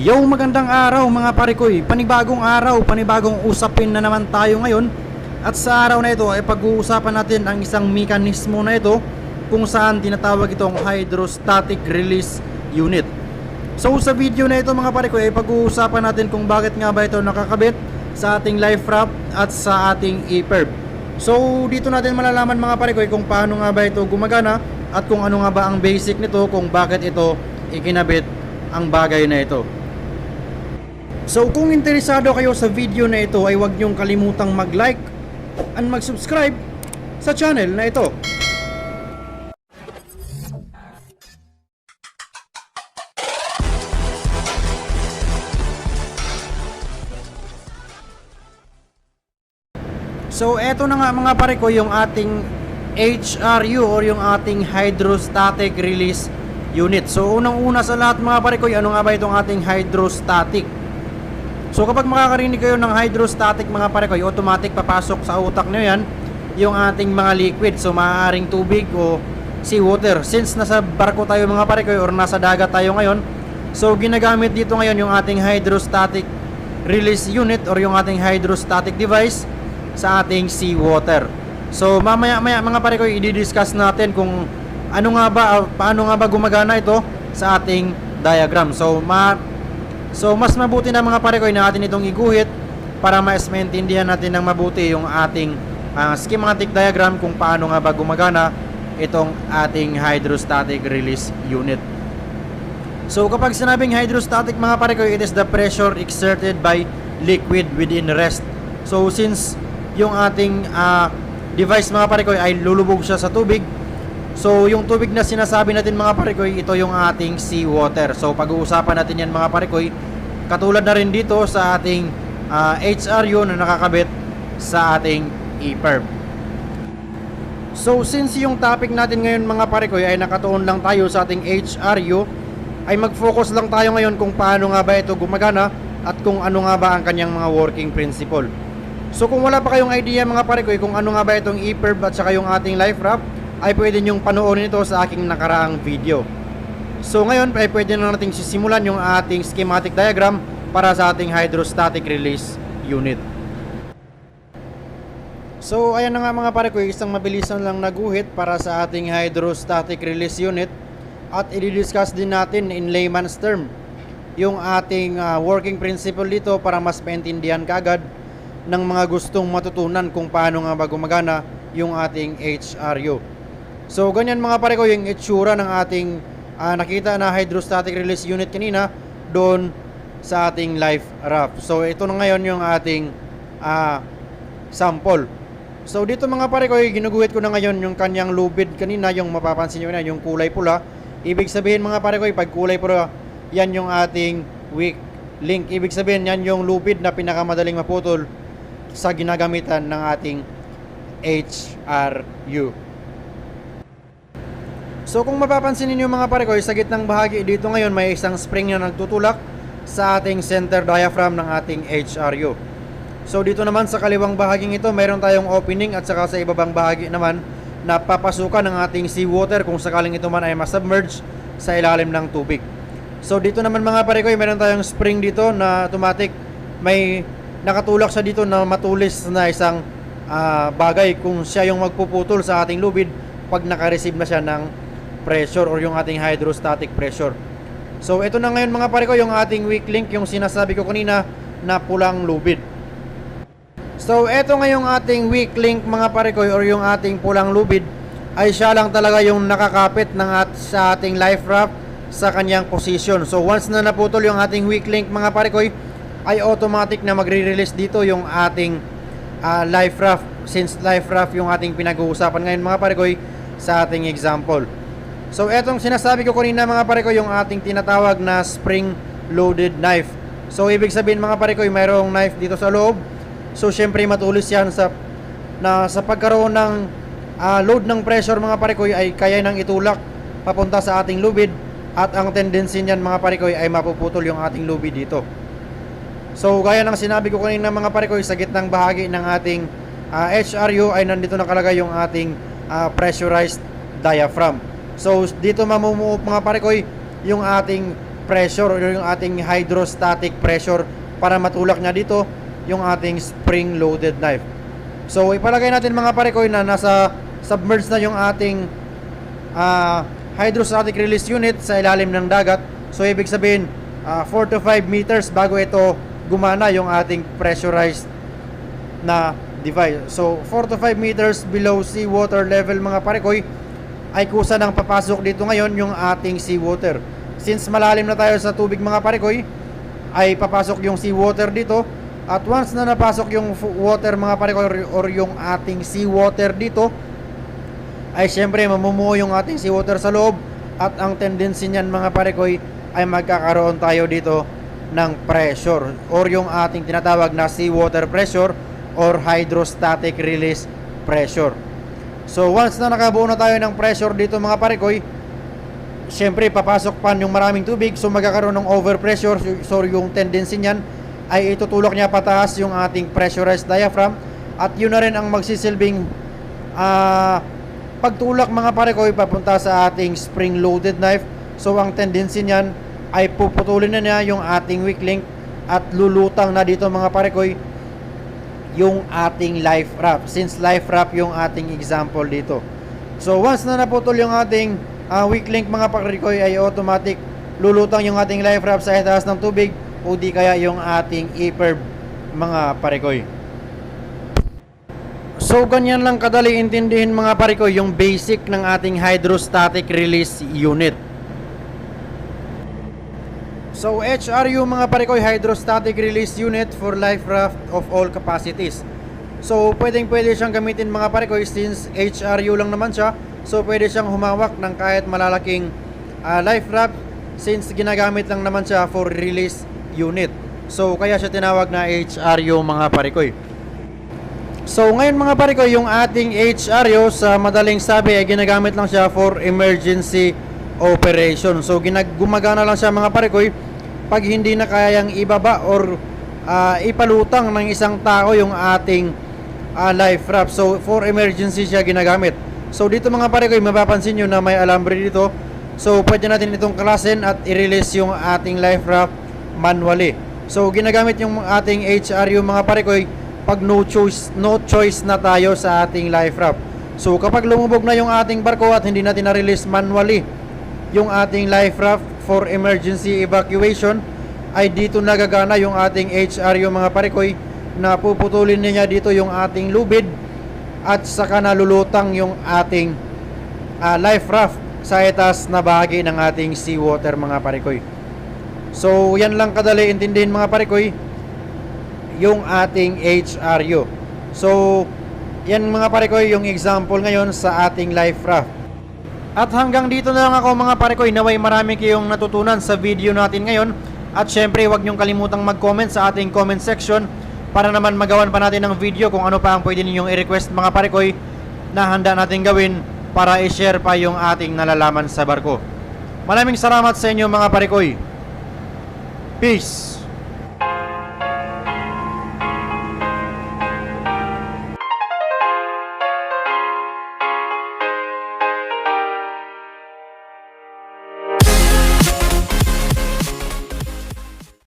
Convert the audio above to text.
Yo, magandang araw mga parikoy. Panibagong araw, panibagong usapin na naman tayo ngayon. At sa araw na ito ay pag-uusapan natin ang isang mekanismo na ito kung saan tinatawag itong hydrostatic release unit. So sa video na ito mga parikoy ay pag-uusapan natin kung bakit nga ba ito nakakabit sa ating life raft at sa ating e-perb. So dito natin malalaman mga parikoy kung paano nga ba ito gumagana at kung ano nga ba ang basic nito kung bakit ito ikinabit ang bagay na ito. So kung interesado kayo sa video na ito ay huwag niyong kalimutang mag-like and mag-subscribe sa channel na ito. So eto na nga mga pare ko yung ating HRU or yung ating hydrostatic release unit. So unang-una sa lahat mga pare ko, ano nga ba itong ating hydrostatic? So kapag makakarinig kayo ng hydrostatic mga pare ko, automatic papasok sa utak nyo yan yung ating mga liquid. So maaaring tubig o seawater. Since nasa barko tayo mga pare ko or nasa dagat tayo ngayon, so ginagamit dito ngayon yung ating hydrostatic release unit or yung ating hydrostatic device sa ating seawater. So mamaya-maya mga pare ko i-discuss natin kung ano nga ba paano nga ba gumagana ito sa ating diagram. So ma So mas mabuti na mga pare ko na natin itong iguhit para mas maintindihan natin ng mabuti yung ating ah, schematic diagram kung paano nga ba gumagana itong ating hydrostatic release unit. So kapag sinabing hydrostatic mga pare ko, it is the pressure exerted by liquid within rest. So since yung ating ah, device mga pare ko ay lulubog siya sa tubig, so yung tubig na sinasabi natin mga pare ko, ito yung ating seawater. So pag-uusapan natin yan mga pare ko, katulad na rin dito sa ating ah, HRU na nakakabit sa ating e-perb. So since yung topic natin ngayon mga pare ko ay nakatuon lang tayo sa ating HRU ay mag-focus lang tayo ngayon kung paano nga ba ito gumagana at kung ano nga ba ang kanyang mga working principle. So kung wala pa kayong idea mga pare kung ano nga ba itong e-perb at saka yung ating life raft ay pwede nyong panoorin ito sa aking nakaraang video. So ngayon ay pwede na nating sisimulan yung ating schematic diagram para sa ating hydrostatic release unit. So ayan na nga mga pare ko, isang mabilisan lang naguhit para sa ating hydrostatic release unit at i-discuss din natin in layman's term yung ating ah, working principle dito para mas maintindihan kagad ng mga gustong matutunan kung paano nga ba gumagana yung ating HRU. So ganyan mga pare ko yung itsura ng ating ah, nakita na hydrostatic release unit kanina doon sa ating life raft. So ito na ngayon yung ating ah, sample. So dito mga pare ko, ginuguhit ko na ngayon yung kanyang lubid kanina, yung mapapansin nyo na, yung kulay pula. Ibig sabihin mga pare ko, pag kulay pula, yan yung ating weak link. Ibig sabihin, yan yung lubid na pinakamadaling maputol sa ginagamitan ng ating HRU. So kung mapapansin niyo mga pare ko, sa gitnang bahagi dito ngayon may isang spring na nagtutulak sa ating center diaphragm ng ating HRU. So dito naman sa kaliwang bahaging ito, mayroon tayong opening at saka sa ibabang bahagi naman na papasukan ng ating seawater kung sakaling ito man ay masubmerge sa ilalim ng tubig. So dito naman mga pare ko, mayroon tayong spring dito na automatic may nakatulak siya dito na matulis na isang ah, bagay kung siya yung magpuputol sa ating lubid pag naka-receive na siya ng pressure or yung ating hydrostatic pressure. So ito na ngayon mga pare ko yung ating weak link yung sinasabi ko kanina na pulang lubid. So eto ngayong ating weak link mga pare ko or yung ating pulang lubid ay siya lang talaga yung nakakapit ng at sa ating life raft sa kanyang position. So once na naputol yung ating weak link mga pare ko ay automatic na magre-release dito yung ating ah, life raft since life raft yung ating pinag-uusapan ngayon mga pare ko sa ating example. So etong sinasabi ko kanina mga pare ko yung ating tinatawag na spring loaded knife. So ibig sabihin mga pare ko mayroong knife dito sa loob. So syempre matulis yan sa na sa pagkaroon ng ah, load ng pressure mga pare ko ay kaya nang itulak papunta sa ating lubid at ang tendency niyan mga pare ko ay mapuputol yung ating lubid dito. So gaya ng sinabi ko kanina mga pare ko sa gitnang bahagi ng ating ah, HRU ay nandito nakalagay yung ating ah, pressurized diaphragm. So dito mamumuo mga pare ko yung ating pressure o yung ating hydrostatic pressure para matulak niya dito yung ating spring loaded knife. So ipalagay natin mga parekoy na nasa submerged na yung ating ah, hydrostatic release unit sa ilalim ng dagat. So ibig sabihin 4 to 5 meters bago ito gumana yung ating pressurized na device. So 4 to 5 meters below sea water level mga parekoy ay kusa nang papasok dito ngayon yung ating seawater. Since malalim na tayo sa tubig mga parekoy, ay papasok yung seawater dito. At once na napasok yung water mga parekoy or, or yung ating seawater dito, ay syempre mamumuo yung ating seawater sa loob at ang tendency niyan mga parekoy ay magkakaroon tayo dito ng pressure or yung ating tinatawag na seawater pressure or hydrostatic release pressure. So once na nakabuo na tayo ng pressure dito mga parekoy, syempre papasok pa yung maraming tubig. So magkakaroon ng overpressure. So yung tendency niyan. Ay itutulak niya pataas yung ating pressurized diaphragm. At yun na rin ang magsisilbing ah, pagtulak mga parekoy papunta sa ating spring loaded knife. So ang tendency niyan ay puputulin na niya yung ating weak link at lulutang na dito mga parekoy yung ating life wrap since life wrap yung ating example dito so once na naputol yung ating ah, weak link mga parekoy ay automatic lulutang yung ating life wrap sa itaas ng tubig o di kaya yung ating e-perb mga parekoy So ganyan lang kadali intindihin mga parekoy yung basic ng ating hydrostatic release unit. So HRU mga parekoy hydrostatic release unit for life raft of all capacities. So pwedeng pwede siyang gamitin mga parekoy since HRU lang naman siya. So pwede siyang humawak ng kahit malalaking ah, life raft since ginagamit lang naman siya for release unit. So kaya siya tinawag na HRU mga parekoy. So ngayon mga pare ko, yung ating HRO sa madaling sabi ay ginagamit lang siya for emergency operation. So ginag gumagana lang siya mga pare ko pag hindi na kayang ibaba or ah, ipalutang ng isang tao yung ating ah, life raft. So for emergency siya ginagamit. So dito mga pare ko, mapapansin nyo na may alambre dito. So pwede natin itong klasin at i-release yung ating life raft manually. So ginagamit yung ating HRU mga pare ko pag no choice no choice na tayo sa ating life raft. So kapag lumubog na yung ating barko at hindi natin na-release manually yung ating life raft for emergency evacuation ay dito nagagana yung ating HRU mga parikoy na puputulin niya dito yung ating lubid at saka nalulutang yung ating ah, life raft sa itas na bahagi ng ating seawater mga parikoy. So yan lang kadali intindihin mga parikoy yung ating HRU. So, yan mga pare ko yung example ngayon sa ating life raft. At hanggang dito na lang ako mga pare ko, naway marami kayong natutunan sa video natin ngayon. At syempre, huwag niyong kalimutang mag-comment sa ating comment section para naman magawan pa natin ng video kung ano pa ang pwede ninyong i-request mga pare ko na handa natin gawin para i-share pa yung ating nalalaman sa barko. Maraming salamat sa inyo mga pare ko. Peace!